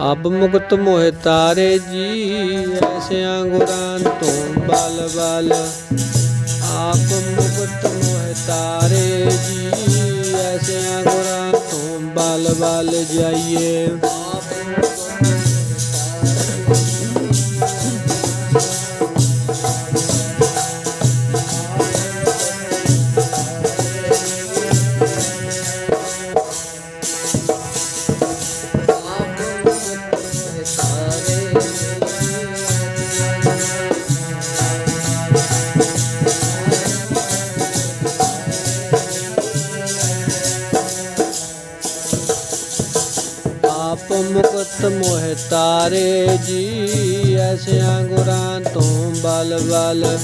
ਆਪ ਮੁਕਤ ਮੋਹਿ ਤਾਰੇ ਜੀ ਐਸਿਆਂ ਗੁਰਾਂ ਤੋਂ ਬਲ ਬਲ। ਆਪ ਮੁਕਤ ਮੋਹਿ ਤਾਰੇ ਜੀ ਐਸਿਆਂ ਗੁਰਾਂ ਤੋਂ ਬਲ ਬਲ ਜਾਈਏ। ਆਪ ਆਪ ਮੁਕਤ ਮੋਹਿ ਤਾਰੇ ਜੀ ਐਸਿਆਂ ਗੁਰਾਂ ਤੋਂ ਬਲ ਬਲ।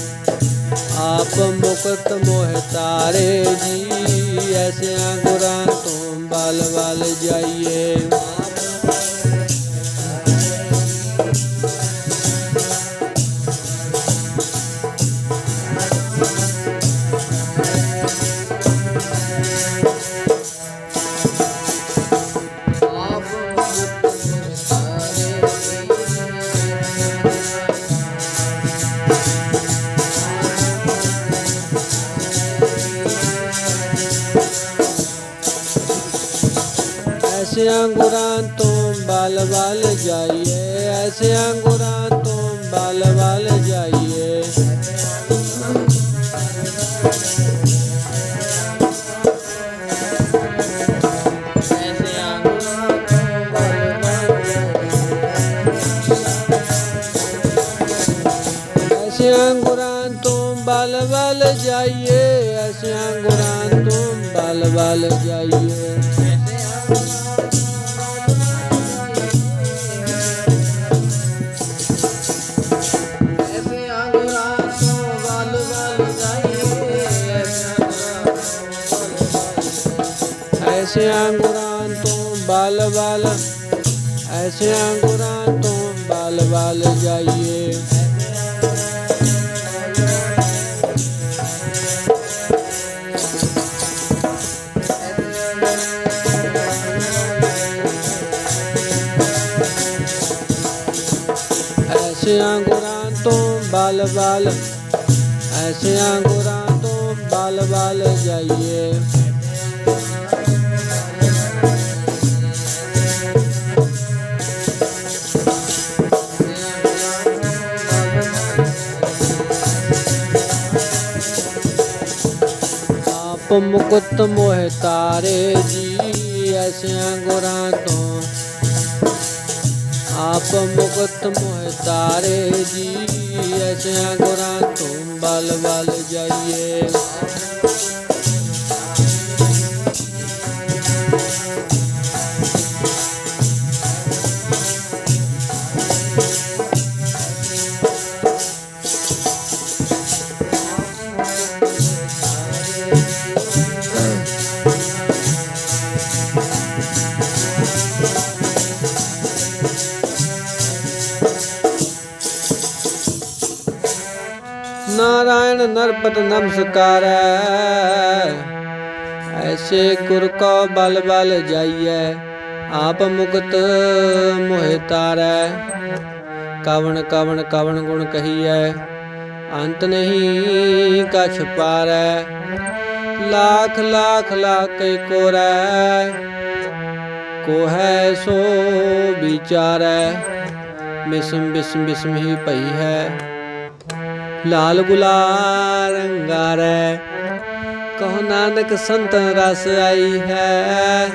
ਆਪ ਮੁਕਤ ਮੋਹਿ ਤਾਰੇ ਜੀ ਐਸਿਆਂ ਗੁਰਾਂ ਤੋਂ ਬਲ ਬਲ ਜਾਈਏ। ਐਸਿਆਂ ਗੁਰਾਂ ਤੋਂ ਬਲ ਬਲ ਜਾਈਏ। ਐਸਿਆਂ ਗੁਰਾਂ ਤੋਂ ਬਲ ਬਲ ਜਾਈਏ। ਐਸਿਆਂ ਗੁਰਾਂ ਤੋਂ ਬਲ ਬਲ ਜਾਈਏ ਐਸਿਆਂ ਗੁਰਾਂ ਤੋਂ ਬਲ ਬਲ ਜਾਈਏ। ਐਸਿਆਂ ਗੁਰਾਂ ਤੋਂ ਬਲ ਬਲ ਐਸਿਆਂ ਗੁਰਾਂ ਤੋਂ ਬਲ ਬਲ ਜਾਈਏ ਬਲ ਬਲ, ਐਸਿਆਂ ਗੁਰਾਂ ਤੋਂ ਬਲ ਬਲ ਜਾਈਏ। ਆਪ ਮੁਕਤ ਮੋਹਿ ਤਾਰੇ ਜੀ, ਐਸਿਆਂ ਗੁਰਾਂ ਤੋਂ। ਆਪ ਮੁਕਤ ਮੋਹਿ ਤਾਰੇ ਜੀ ਐਸਿਆਂ ਗੁਰਾਂ ਤੋਂ ਬਲ ਬਲ ਜਾਈਏ नारायण नरपत नमस्कार। ऐसे कुर को बल बल जाइए, आप मुक्त मोहतार कवन कवन कवन गुण कहिए, अंत नहीं का छुपार लाख लाख लाख कोर को है सो विचार है बिस्म बिस्म बिस्म ही पही है। ਲਾਲ ਗੁਲਾਲ ਰੰਗਾਰੈ ਕਹੋ ਨਾਨਕ ਸੰਤ ਰਸ ਆਈ ਹੈ।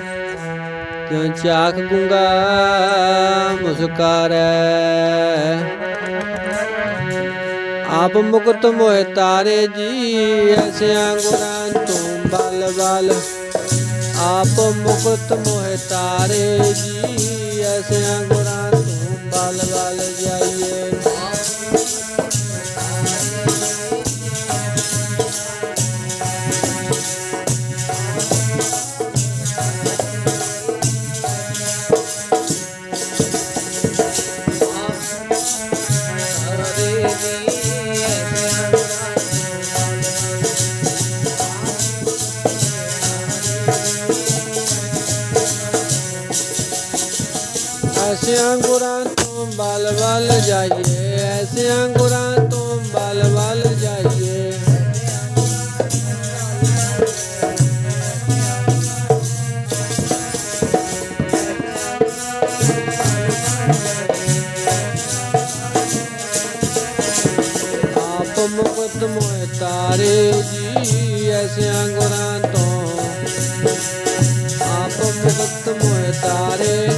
ਕਿਉ ਚਾਖ ਗੁੰਗਾ ਮੁਸਕਾਰੈ। ਆਪ ਮੁਕਤ ਮੋਹਿ ਤਾਰੇ ਜੀ ਐਸਿਆਂ ਗੁਰਾਂ ਤੋਂ ਬਲ ਬਲ। ਆਪ ਮੁਕਤ ਮੋਹਿ ਤਾਰੇ ਜੀ ਐਸਿਆਂ ਗੁਰਾਂ ਤੋਂ ਬਲ ਬਲ ਜਾਈਏ। ਐਸੇ ਅੰਗੁਰਾਂ ਤੋਂ ਬਲ ਬਲ ਜਾਈਏ ਐਸੇ ਅੰਗੁਰਾਂ ਤੋਂ ਬਲ ਬਲ ਪਿਆਰੇ ਜੀ ਐਸੇ ਅੰਗਰਾਂ ਤੋਂ ਆਪ ਮੁਕਤ ਮੋਏ ਤਾਰੇ